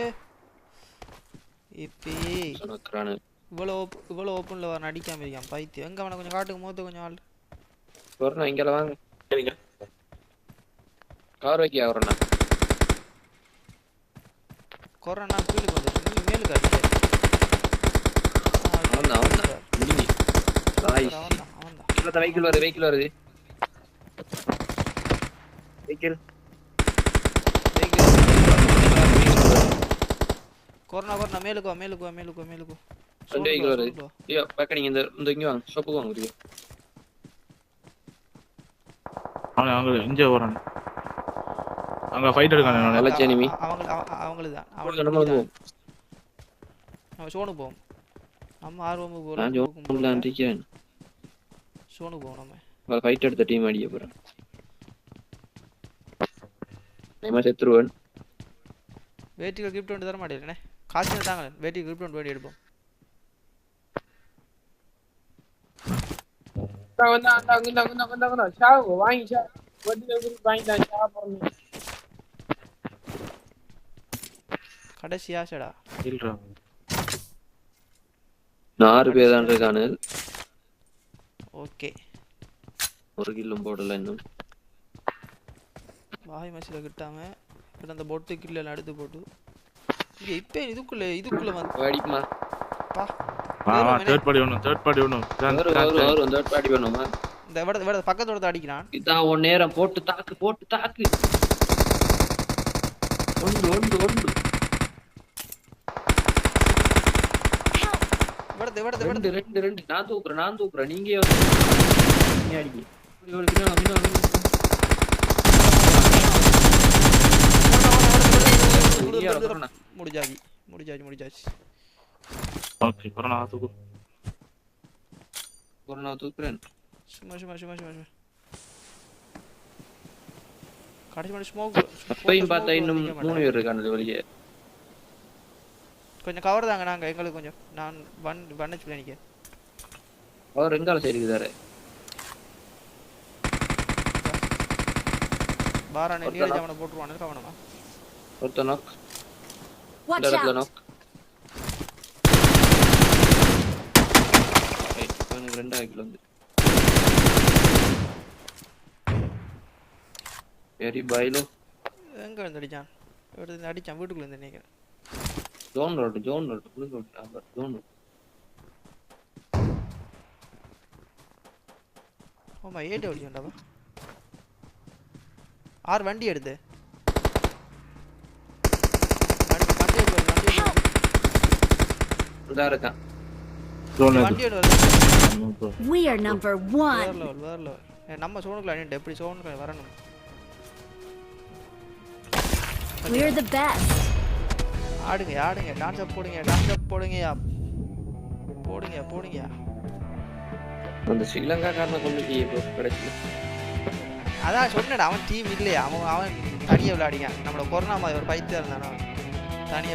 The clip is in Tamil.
ஏ இப்பி. இவ்வளோ இவ்வளோ ஓப்பனில் வர நடிக்காம இருக்கான். பைத்தியம். எங்க அவனை கொஞ்சம் காட்டுக்கு மோத்து கொஞ்சம் ஆள். வரணும் இங்கே வாங்க. கார் வைக்க வரண்ணா கொரோனா கீழே வந்துச்சு நீ மேலுக்கு அடிச்ச அவன் தான் அவன் தான் முடிஞ்சு நாய் அவன் தான் அவன் தான் கீழே வெஹிக்கிள் வருது வெஹிக்கிள் வருது. வெஹிக்கிள் கொரோனா கொரோனா மேலுக்கு வா மேலுக்கு வா மேலுக்கு வா மேலுக்கு வா ரெண்டு vehicle வருது. ஐயோ பேக்க நீங்க இந்த இந்த இங்கே வாங்க ஷாப்புக்கு வாங்க இருக்கு அவன் அங்க இங்கே வரான் அங்க ஃபைட் எடுக்கானே அவனை. நல்ல enemy. அவங்க அவங்களுக்கு தான் அவனுக்கு நம்ம போவோம் நம்ம சோனு போவோம் நம்ம ஆர்வம் நான் போகிறோம் ஜோன் இருக்கேன் சோனு போவோம் நம்ம. ஃபைட் எடுத்த டீம் அடிக்க போறேன். நம்ம செத்துருவன். வேட்டிக்கு கிஃப்ட் ஒன்று தர மாட்டேங்கிறேனே காசு தாங்க வேட்டிக்கு கிஃப்ட் ஒன்று வேண்டி எடுப்போம். ஷாவு வாங்கி ஷா. வண்டியில கொடுத்து வாங்கிட்டான் ஷா போடணும் கடைசி ஆசைடா. இல்லடா. ஆறு பேர் தான் இருக்கானு ஓகே. ஒரு கில்லும் போடல இன்னும். வாய் மசில கிட்டாம இப்போ அந்த பொட்டு கில்ல எடுத்து போட்டு. இங்க இப்போ இதுக்குள்ள இதுக்குள்ள வந்து அடிக்குமா பா வா வா தேர்ட் பார்ட்டி ஒன்று தேர்ட் பார்ட்டி ஒன்று வரும் வரும் வரும் தேர்ட் பார்ட்டி பண்ணுமா இந்த விட விட பக்கத்தோட அடிக்கிறான் இதான் உன் நேரம் போட்டு தாக்கு போட்டு தாக்கு ஒன்று ஒன்று ஒன்று விடத்து ரெண்டு விடத்து ரெண்டு ரெண்டு நான் தூக்குறேன் நான் தூக்குறேன் நீங்க வந்து- நீங்க அடிங்க பின்னால, ஐயா, வரணும். முடிஞ்சாச்சு முடிஞ்சாச்சு முடிஞ்சாச்சு. ஓகே கொரோனா தூக்கு. ஒரு நான் தூக்குறேன். சும்மா சும்மா சும்மா சும்மா சும்மா. கடைசி மட்டும் ஸ்மோக் அப்பையும் பார்த்தா இன்னும் மூணு பேர் இருக்கானது வெளியே. கொஞ்சம் கவர் தாங்க நாங்க எங்களுக்கு கொஞ்சம். நான் வன் வண்ணச்சு நினைக்க அவர் ரெங்கால சைடு இருக்குதாரு? பாரான நீரஜ் அவனை போட்டுருவானு கவனமா. ஒருத்தர் நாக் இந்த Watch இடத்துல! நாக் ரெண்டாவது கிலோ வந்து சரி பைலோ எங்க இருந்து அடிச்சான் அடிச்சான் வீட்டுக்குள்ள இருந்து நினைக்கிறேன் zone road zone road zone road ஆமா ஏடி அடிச்சான்டாவா ஆறு வண்டி எடுத்து வண்டி வண்டி எடு வருது, வண்டி எடு வருது. இதா இருக்கான். We are number நம்ம சோனுக்குள்ள அணிட்டு எப்படி வரணும்? We're the best. ஆடுங்க ஆடுங்க டான்ஸ் அப் போடுங்க டான்ஸ் அப் போடுங்கயா போடுங்க போடுங்கயா அந்த ஸ்ரீலங்காக்காரனை கொண்டு இப்போ கிடைச்சி அதான் சொன்னேன் அவன் டீம் இல்லையா? அவன் அவன் தனியாக விளையாடிங்க நம்மளோட கொரோனா மாதிரி ஒரு பைத்தியம் இருந்தானா தனியாக